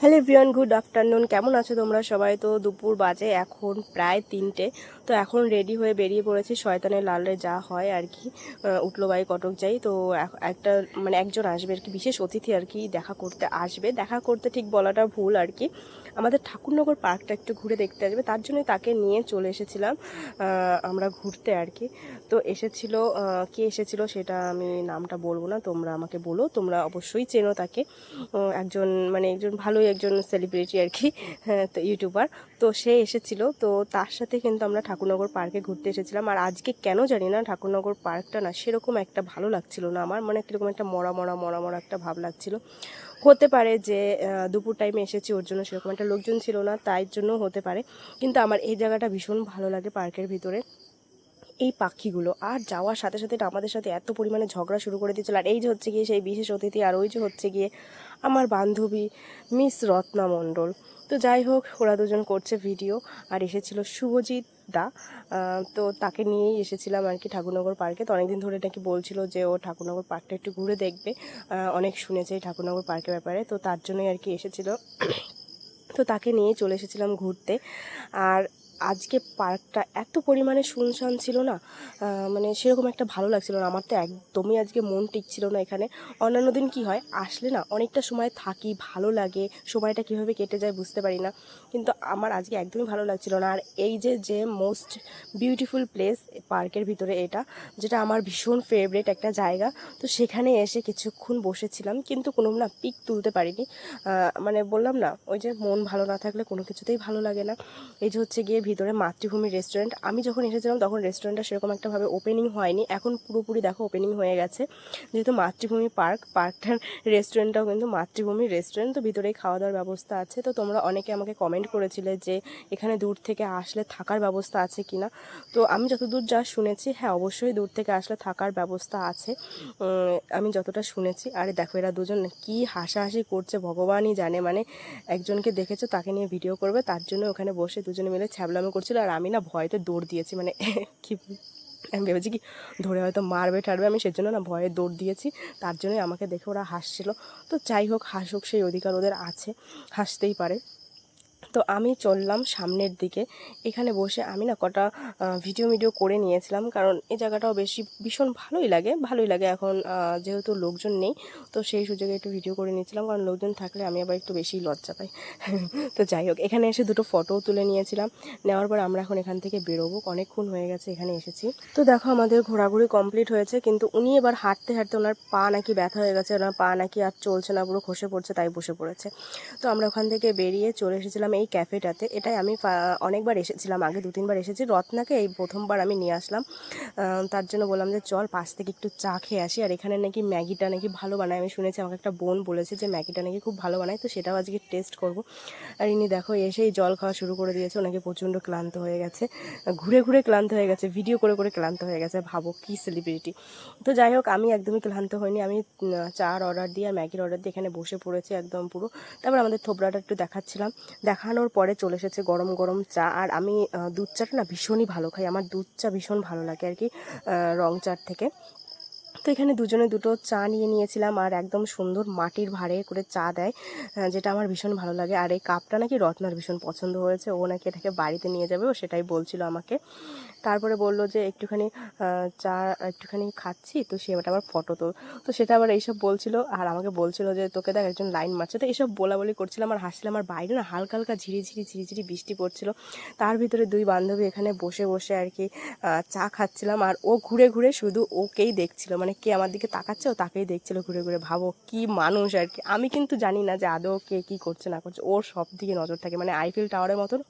Hello ভিয়ান good afternoon. কেমন আছো তোমরা সবাই? তো দুপুর বাজে এখন প্রায় তিনটে। তো এখন রেডি হয়ে বেরিয়ে পড়েছি শয়তানের লালে যা হয় আর কি। আহ, উঠল বাই কটক যাই। তো একটা মানে একজন আসবে আর কি বিশেষ অতিথি আর কি দেখা করতে আসবে। দেখা করতে ঠিক বলাটা ভুল আর কি। আমাদের ঠাকুরনগর পার্কটা একটু ঘুরে দেখতে আসবে। তার জন্যই তাকে নিয়ে চলে এসেছিলাম আমরা ঘুরতে আর কি। তো এসেছিল কে এসেছিল সেটা আমি নামটা বলব না তোমরা আমাকে বলো তোমরা অবশ্যই চেনো তাকে। একজন মানে একজন ভালোই একজন সেলিব্রিটি আর কি হ্যাঁ, তো ইউটিউবার তো সে এসেছিল তো তার সাথে কিন্তু আমরা ঠাকুরনগর পার্কে ঘুরতে এসেছিলাম। আর আজকে কেন জানি না ঠাকুরনগর পার্কটা না সেরকম একটা ভালো লাগছিল না আমার মানে কীরকম একটা মরা মরা মরা মরা একটা ভাব লাগছিল। হতে পারে যে দুপুর টাইমে এসেছি ওর জন্য সেরকম একটা লোকজন ছিল না, তাই জন্য হতে পারে। কিন্তু আমার এই জায়গাটা ভীষণ ভালো লাগে পার্কের ভিতরে, এই পাখিগুলো। আর যাওয়ার সাথে সাথে আমাদের সাথে এত পরিমাণে ঝগড়া শুরু করে দিয়েছিল। আর এই যে হচ্ছে গিয়ে সেই বিশেষ অতিথি, আর ওই যে হচ্ছে গিয়ে আমার বান্ধবী মিস রত্না মণ্ডল। তো যাই হোক, ওরা দুজন করছে ভিডিও, আর এসেছিল শুভজিৎ দা। তো তাকে নিয়েই এসেছিলাম আর কি ঠাকুরনগর পার্কে। তো অনেকদিন ধরে নাকি বলছিল যে ও ঠাকুরনগর পার্কটা একটু ঘুরে দেখবে। অনেক শুনেছে এই ঠাকুরনগর পার্কের ব্যাপারে। তো তার জন্যই আর কি এসেছিল। তো তাকে নিয়ে চলে এসেছিলাম ঘুরতে। আর আজকে পার্কটা এত পরিমাণে শুনশান ছিল না মানে সেরকম একটা ভালো লাগছিল না। আমার তো একদমই আজকে মন টিকছিল না এখানে। অন্যান্য দিন কি হয়, আসলে না, অনেকটা সময় থাকি, ভালো লাগে, সময়টা কীভাবে কেটে যায় বুঝতে পারি না। কিন্তু আমার আজকে একদমই ভালো লাগছিল না। আর এই যে যে মোস্ট বিউটিফুল প্লেস পার্কের ভিতরে এটা, যেটা আমার ভীষণ ফেভারেট একটা জায়গা, তো সেখানে এসে কিছুক্ষণ বসেছিলাম, কিন্তু কোনো না পিক তুলতে পারিনি। মানে বললাম না, ওই যে মন ভালো না থাকলে কোনো কিছুতেই ভালো লাগে না। এই যে হচ্ছে গিয়ে ভিতরে মাতৃভূমি রেস্টুরেন্ট আমি যখন এসেছিলাম তখন রেস্টুরেন্টটা সেরকম একটাভাবে ওপেনিং হয়নি। এখন পুরোপুরি দেখো ওপেনিং হয়ে গেছে। যেহেতু মাতৃভূমি পার্ক পার্কটার রেস্টুরেন্টটাও কিন্তু মাতৃভূমি রেস্টুরেন্ট তো ভিতরেই খাওয়া দাওয়ার ব্যবস্থা আছে। তো তোমরা অনেকে আমাকে কমেন্ট করেছিলে যে এখানে দূর থেকে আসলে থাকার ব্যবস্থা আছে কি না তো আমি যতদূর যা শুনেছি হ্যাঁ অবশ্যই দূর থেকে আসলে থাকার ব্যবস্থা আছে। আমি যতটা শুনেছি, আরে দেখো এরা দুজন কি হাসাহাসি করছে, ভগবানই জানে। মানে একজনকে দেখেছ, তাকে নিয়ে ভিডিও করবে, তার জন্য ওখানে বসে দুজনে মিলে ছ্যাবলামি করছিল আর আমি না ভয়েতে দৌড় দিয়েছি মানে কি আমি ভেবেছি কি ধরে হয়তো মারবে টারবে আমি সেজন্য না ভয়ে দৌড় দিয়েছি, তার জন্যই আমাকে দেখে ওরা হাসছিল। তো যাই হোক, হাসুক, সেই অধিকার ওদের আছে, হাসতেই পারে। তো আমি চললাম সামনের দিকে। এখানে বসে আমি না কটা ভিডিও ভিডিও করে নিয়েছিলাম, কারণ এই জায়গাটাও বেশি, ভীষণ ভালোই লাগে ভালোই লাগে এখন যেহেতু লোকজন নেই, তো সেই সুযোগে একটু ভিডিও করে নিয়েছিলাম, কারণ লোকজন থাকলে আমি আবার একটু বেশি লজ্জা পাই। তো যাই হোক, এখানে এসে দুটো ফটোও তুলে নিয়েছিলাম। নেওয়ার পর আমরা এখন এখান থেকে বেরোবো, অনেকক্ষণ হয়ে গেছে এখানে এসেছি। তো দেখো আমাদের ঘোরাঘুরি কমপ্লিট হয়েছে, কিন্তু উনি এবার হাঁটতে হাঁটতে ওনার পা নাকি ব্যথা হয়ে গেছে, ওনার পা নাকি আর চলছে না, পুরো খসে পড়ছে, তাই বসে পড়েছে। তো আমরা ওখান থেকে বেরিয়ে চলে এসেছিলাম এই ক্যাফেটাতে, এটাই আমি অনেকবার এসেছিলাম, আগে দু তিনবার এসেছি। রত্নাকে এই প্রথমবার আমি নিয়ে আসলাম। তার জন্য বললাম যে, চল পাশ থেকে একটু চা খেয়ে আসি। আর এখানে নাকি ম্যাগিটা নাকি ভালো বানায়। আমি শুনেছি, আমাকে একটা বোন বলেছে যে, ম্যাগিটা নাকি খুব ভালো বানায়। তো সেটাও আজকে টেস্ট করব। আর ইনি দেখো, এসেই জল খাওয়া শুরু করে দিয়েছে। ওনাকে প্রচণ্ড ক্লান্ত হয়ে গেছে। ঘুরে ঘুরে ক্লান্ত হয়ে গেছে ভিডিও করে করে ক্লান্ত হয়ে গেছে। ভাবো কি সেলিব্রিটি তো যাই হোক, আমি একদমই ক্লান্ত হইনি। আমি চার অর্ডার দিয়ে আর ম্যাগির অর্ডার দিয়ে এখানে বসে পড়েছি একদম পুরো। তারপর আমাদের থোবড়াটা একটু দেখাচ্ছিলাম। দেখানোর পরে চলে এসেছে গরম গরম চা। আর আমি দুধ চাটা না ভীষণই ভালো খাই। আমার দুধ চা ভীষণ ভালো লাগে আর কি রং চার থেকে। তো এখানে দুজনে দুটো চা নিয়ে নিয়েছিলাম আর একদম সুন্দর মাটির ভাড়ে করে চা দেয় যেটা আমার ভীষণ ভালো লাগে। আর এই কাপটা নাকি রত্নার ভীষণ পছন্দ হয়েছে। ও নাকি এটাকে বাড়িতে নিয়ে যাবে, ও সেটাই বলছিল আমাকে। তারপরে বলল যে একটুখানি চা একটুখানি খাচ্ছি, তো সে আবার ফটো তো তো সেটা আবার এইসব বলছিল, আর আমাকে বলছিল যে, তোকে দেখ একজন লাইন মারছে। তো এইসব বলা বলি করছিলাম, আর হাসছিলাম, আর বাইরে না হালকা হালকা ঝিরিঝিরি ঝিরিঝিরি বৃষ্টি পড়ছিল। তার ভিতরে দুই বান্ধবী এখানে বসে বসে আর কি চা খাচ্ছিলাম, আর ও ঘুরে ঘুরে শুধু ওকেই দেখছিল। মানে কে আমার দিকে তাকাচ্ছে, ও তাকেই দেখছিল ঘুরে ঘুরে। ভাবো কি মানুষ আর কি। আমি কিন্তু জানি না যে আদৌ কে কী করছে, না করছে। ওর সব দিকে নজর থাকে। মানে আইফিল টাওয়ারের মতন,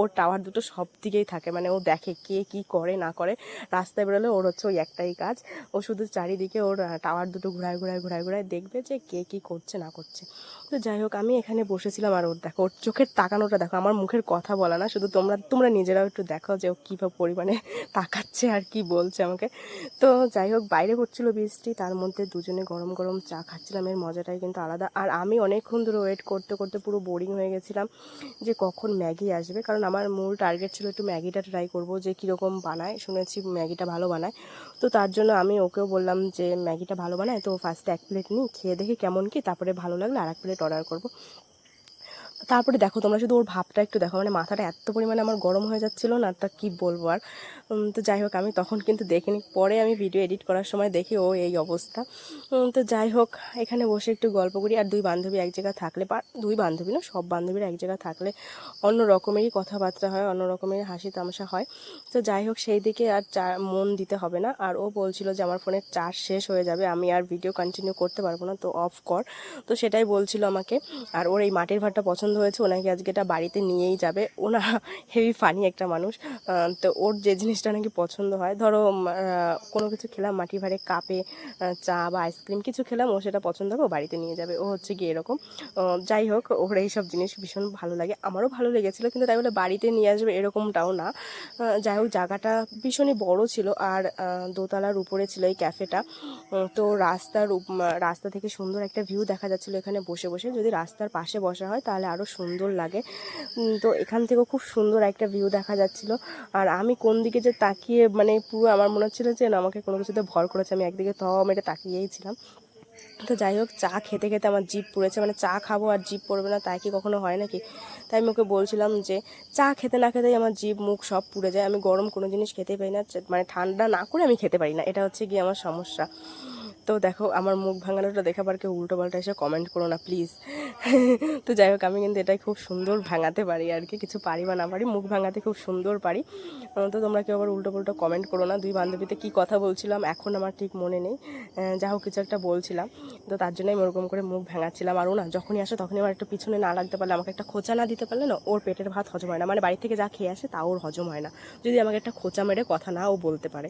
ওর টাওয়ার দুটো সব দিকেই থাকে। মানে ও দেখে কে কি করে, না করে, রাস্তায় বেরোলে ওর হচ্ছে ওই একটাই কাজ। ও শুধু চারিদিকে ওর টাওয়ার দুটো ঘুরায় ঘুরায় ঘুরায় ঘুরায় দেখবে যে কে কী করছে, না করছে। তো যাই হোক, আমি এখানে বসেছিলাম আর ওর দেখো, ওর চোখের তাকানোটা দেখো, আমার মুখের কথা বলা না, শুধু তোমরা তোমরা নিজেরাও একটু দেখো যে ও কীভাবে পরিমাণে তাকাচ্ছে আর কি বলছে আমাকে। তো যাই হোক, বাইরে পড়ছিল বৃষ্টি, তার মধ্যে দুজনে গরম গরম চা খাচ্ছিলাম, এর মজাটাই কিন্তু আলাদা। আর আমি অনেকক্ষণ ধরে ওয়েট করতে করতে পুরো বোরিং হয়ে গেছিলাম যে কখন ম্যাগি আসবে, কারণ আমার মূল টার্গেট ছিল একটু ম্যাগিটা ট্রাই করব, যে কীরকম বানায়, শুনেছি ম্যাগিটা ভালো বানায়। তো তার জন্য আমি ওকেও বললাম যে, ম্যাগিটা ভালো বানায়, তো ফার্স্টে এক প্লেট নিই খেয়ে দেখি কেমন কি, তারপরে ভালো লাগলে আর এক প্লেট অর্ডার করব। তারপরে দেখো, তোমরা শুধু ওর ভাবটা একটু দেখো মানে মাথাটা এত পরিমাণে আমার গরম হয়ে যাচ্ছিল না, তা কি বলব আর? তো যাই হোক, আমি তখন কিন্তু দেখিনি। পরে আমি ভিডিও এডিট করার সময় দেখি, ও এই অবস্থা। তো যাই হোক, এখানে বসে একটু গল্প করি। আর দুই বান্ধবী এক জায়গায় থাকলে দুই বান্ধবী না, সব বান্ধবীরা এক জায়গায় থাকলে অন্য রকমেরই কথাবার্তা হয়, অন্য রকমের হাসি তামাশা হয়। তো যাই হোক, সেই দিকে আর মন দিতে হবে না। আর ও বলছিল যে, আমার ফোনের চার্জ শেষ হয়ে যাবে, আমি আর ভিডিও কন্টিনিউ করতে পারব না, তো অফ কর। তো সেটাই বলছিল আমাকে। আর ওর এই মাটির ভাতটা পছন্দ হয়েছে ওনাকে আজকে এটা বাড়িতে নিয়েই যাবে। ওনা হেভি ফানি একটা মানুষ। তো ওর যে জিনিসটা নাকি পছন্দ হয়, ধরো কোনো কিছু খেলাম মাটির ভাড়ে কাপে চা বা আইসক্রিম কিছু খেলাম, ও সেটা পছন্দ হবে, ও বাড়িতে নিয়ে যাবে। ও হচ্ছে গিয়ে এরকম। যাই হোক, ওর এইসব জিনিস ভীষণ ভালো লাগে। আমারও ভালো লেগেছিলো, কিন্তু তাই বলে বাড়িতে নিয়ে আসবে এরকমটাও না। যাই হোক, জায়গাটা ভীষণই বড় ছিল আর দোতলার উপরে ছিল এই ক্যাফেটা। তো রাস্তার রাস্তা থেকে সুন্দর একটা ভিউ দেখা যাচ্ছিল এখানে বসে বসে। যদি রাস্তার পাশে বসা হয়, তাহলে আরও সুন্দর লাগে। তো এখান থেকেও খুব সুন্দর একটা ভিউ দেখা যাচ্ছিল। আর আমি কোন দিকে যে তাকিয়ে মানে পুরো আমার মনে হচ্ছিল যে না, আমাকে কোনো কিছুতে ভর করেছে। আমি একদিকে থ মেরে তাকিয়েই ছিলাম। তো যাই হোক, চা খেতে খেতে আমার জিপ পুড়েছে। মানে চা খাব আর জিপ পড়বে না, তাই কি কখনো হয় নাকি? তাই আমি ওকে বলছিলাম যে, চা খেতে না খেতেই আমার জিভ, মুখ সব পুড়ে যায়। আমি গরম কোনো জিনিস খেতে পারি না। মানে ঠান্ডা না করে আমি খেতে পারি না। এটা হচ্ছে গিয়ে আমার সমস্যা। তো দেখো, আমার মুখ ভাঙানোটা দেখে আবার কেউ উল্টো পাল্টা এসে কমেন্ট করো না প্লিজ তো যাই হোক, আমি কিন্তু এটাই খুব সুন্দর ভাঙাতে পারি আর কি, কিছু পারি বা না পারি, মুখ ভাঙাতে খুব সুন্দর পারি। তো তোমরা কেউ আবার উল্টো পাল্টো কমেন্ট করো না, দুই বান্ধবীতে কী কথা বলছিলাম, এখন আমার ঠিক মনে নেই। যা হোক, কিছু একটা বলছিলাম, তো তার জন্য আমি ওরকম করে মুখ ভাঙাচ্ছিলাম। আর না, যখনই আসে তখনই আমার একটু পিছনে না লাগতে পারলে আমাকে একটা খোঁচা না দিতে পারলে না, ওর পেটের ভাত হজম হয় না। মানে বাড়ি থেকে যা খেয়ে আসে তাও ওর হজম হয় না। যদি আমাকে একটা খোঁচা মেরে কথা না ও বলতে পারে।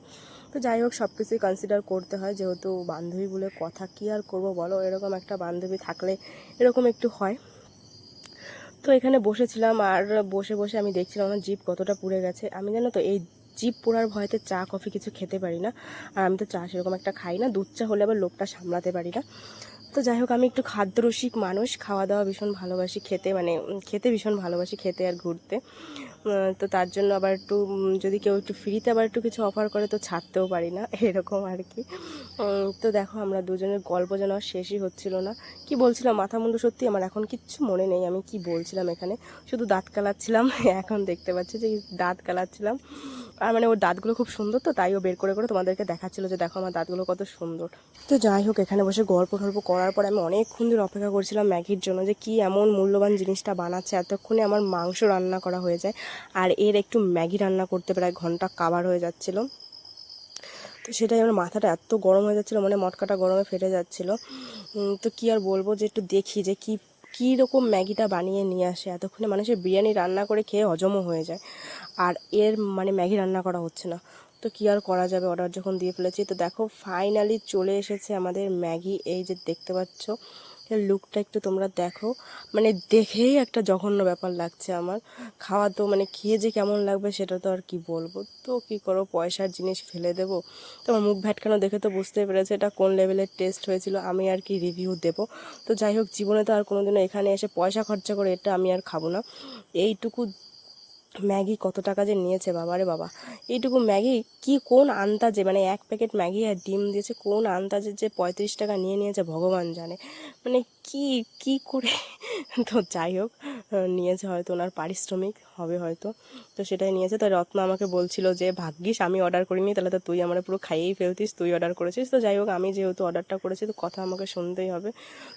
তো যাই হোক সব কিছুই কনসিডার করতে হয়, যেহেতু বান্ধবী বলে কথা কী আর করব বলো? এরকম একটা বান্ধবী থাকলে এরকম একটু হয়। তো এখানে বসেছিলাম আর বসে বসে আমি দেখছিলাম আমার জিপ কতটা পুড়ে গেছে। আমি জানো তো, এই জিপ পোড়ার ভয়তে চা, কফি কিছু খেতে পারি না। আর আমি তো চা সেরকম একটা খাই না। দুধ চা হলে আবার লোকটা সামলাতে পারি না। তো যাই হোক, আমি একটু খাদ্যরসিক মানুষ। খাওয়া দাওয়া ভীষণ ভালোবাসি খেতে মানে খেতে ভীষণ ভালোবাসি খেতে আর ঘুরতে। তো তার জন্য আবার একটু যদি কেউ একটু ফ্রিতে আবার একটু কিছু অফার করে তো ছাড়তেও পারি না, এরকম আর কি। তো দেখো আমরা দুজনের গল্প যেন শেষই হচ্ছিল না। কি বলছিলাম, মাথা মুন্ডু সত্যি আমার এখন কিচ্ছু মনে নেই, আমি কি বলছিলাম এখানে? শুধু দাঁত কালাচ্ছিলাম, এখন দেখতে পাচ্ছি যে দাঁত কালাচ্ছিলাম। আর মানে ওর দাঁতগুলো খুব সুন্দর তো, তাই ও বের করে করে তোমাদেরকে দেখাচ্ছিল যে দেখো আমার দাঁতগুলো কত সুন্দর। তো যাই হোক, এখানে বসে গল্প টল্প করার পর আমি অনেকক্ষণ ধরে অপেক্ষা করছিলাম ম্যাগির জন্য যে কি এমন মূল্যবান জিনিসটা বানাচ্ছে। এতক্ষণে আমার মাংস রান্না করা হয়ে যায়, আর এর একটু ম্যাগি রান্না করতে প্রায় ঘণ্টা কাবার হয়ে যাচ্ছিল। তো সেটাই আমার মাথাটা এত গরম হয়ে যাচ্ছিল মানে মটকাটা গরমে ফেটে যাচ্ছিল। তো কি আর বলব যে একটু দেখি যে কি, কী রকম ম্যাগিটা বানিয়ে নিয়ে আসে। এতক্ষণে মানুষের বিরিয়ানি রান্না করে খেয়ে হজমও হয়ে যায়। আর এর মানে ম্যাগি রান্না করা হচ্ছে না। তো কি আর করা যাবে অর্ডার যখন দিয়ে ফেলেছি? তো দেখো ফাইনালি চলে এসেছে আমাদের ম্যাগি। এই যে দেখতে পাচ্ছ লুকটা একটু তোমরা দেখো। মানে দেখেই একটা জঘন্য ব্যাপার লাগছে আমার। খাওয়া তো মানে খেয়ে যে কেমন লাগবে সেটা তো আর কি বলব। তো কি করো পয়সার জিনিস ফেলে দেবো। তোমার মুখ ভ্যাটকানো দেখে তো বুঝতে পেরেছে এটা কোন লেভেলের টেস্ট হয়েছিল, আমি আর কি রিভিউ দেবো। তো যাই হোক, জীবনে তো আর কোনোদিনও এখানে এসে পয়সা খরচা করে এটা আমি আর খাব না। এইটুকু ম্যাগি কত টাকা যে নিয়েছে বাবারে বাবা। এইটুকু ম্যাগি কি কোন আন্দাজে মানে এক প্যাকেট ম্যাগি আর ডিম দিয়েছে, কোন আন্দাজে যে পঁয়ত্রিশ টাকা নিয়ে নিয়েছে ভগবান জানে। মানে কি কি করে? তো যাই হোক নিয়েছে হয়তো ওনার পারিশ্রমিক, হবে হয়তো। তো সেটাই নিয়েছে। তো রত্ন আমাকে বলছিল যে, ভাগ্যিস, আমি অর্ডার করিনি, তাহলে তো তুই আমার পুরো খাইয়েই ফেলতিস, তুই অর্ডার করেছিস। তো যাই হোক, আমি যেহেতু অর্ডারটা করেছি, তো কথা আমাকে শুনতেই হবে।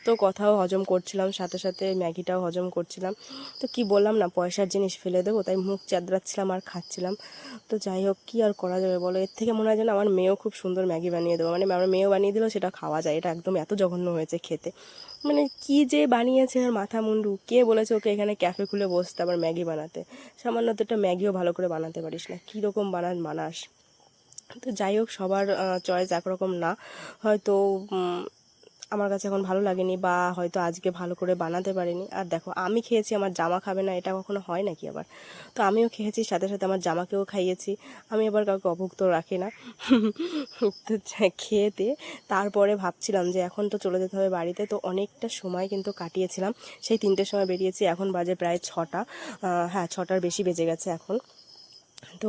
তো কথাও হজম করছিলাম, সাথে সাথে ম্যাগিটাও হজম করছিলাম। তো কি বললাম না, পয়সার জিনিস ফেলে দেবো, তাই মুখ চাদরাচ্ছিলাম আর খাচ্ছিলাম। তো যাই হোক, কী আর করা যাবে বলো? এর থেকে মনে হয় যেন আমার মেয়েও খুব সুন্দর ম্যাগি বানিয়ে দেবো। মানে আমার মেয়েও বানিয়ে দিলেও সেটা খাওয়া যায়, এটা একদম এত জঘন্য হয়েছে খেতে। মানে কি যে বানিয়েছে আর মাথা মুন্ডু? কে বলেছে ওকে এখানে ক্যাফে খুলে বসতে, আবার ম্যাগি বানাতে? সামান্য তো একটা ম্যাগিও ভালো করে বানাতে পারিস না। কীরকম বানান বানাস তো যাই হোক, সবার চয়েস একরকম না। হয়তো আমার কাছে এখন ভালো লাগেনি বা হয়তো আজকে ভালো করে বানাতে পারিনি। আর দেখো, আমি খেয়েছি, আমার জামা খাবে না, এটা কখনো হয় নাকি আবার? তো আমিও খেয়েছি, সাথে সাথে আমার জামাকেও খাইয়েছি। আমি আবার কাউকে অভুক্ত রাখি না। খেয়েতে তারপরে ভাবছিলাম যে এখন তো চলে যেতে হবে বাড়িতে, তো অনেকটা সময় কিন্তু কাটিয়েছিলাম। সেই তিনটের সময় বেরিয়েছি, এখন বাজে প্রায় ছটা। হ্যাঁ ছটার বেশি বেজে গেছে এখন। তো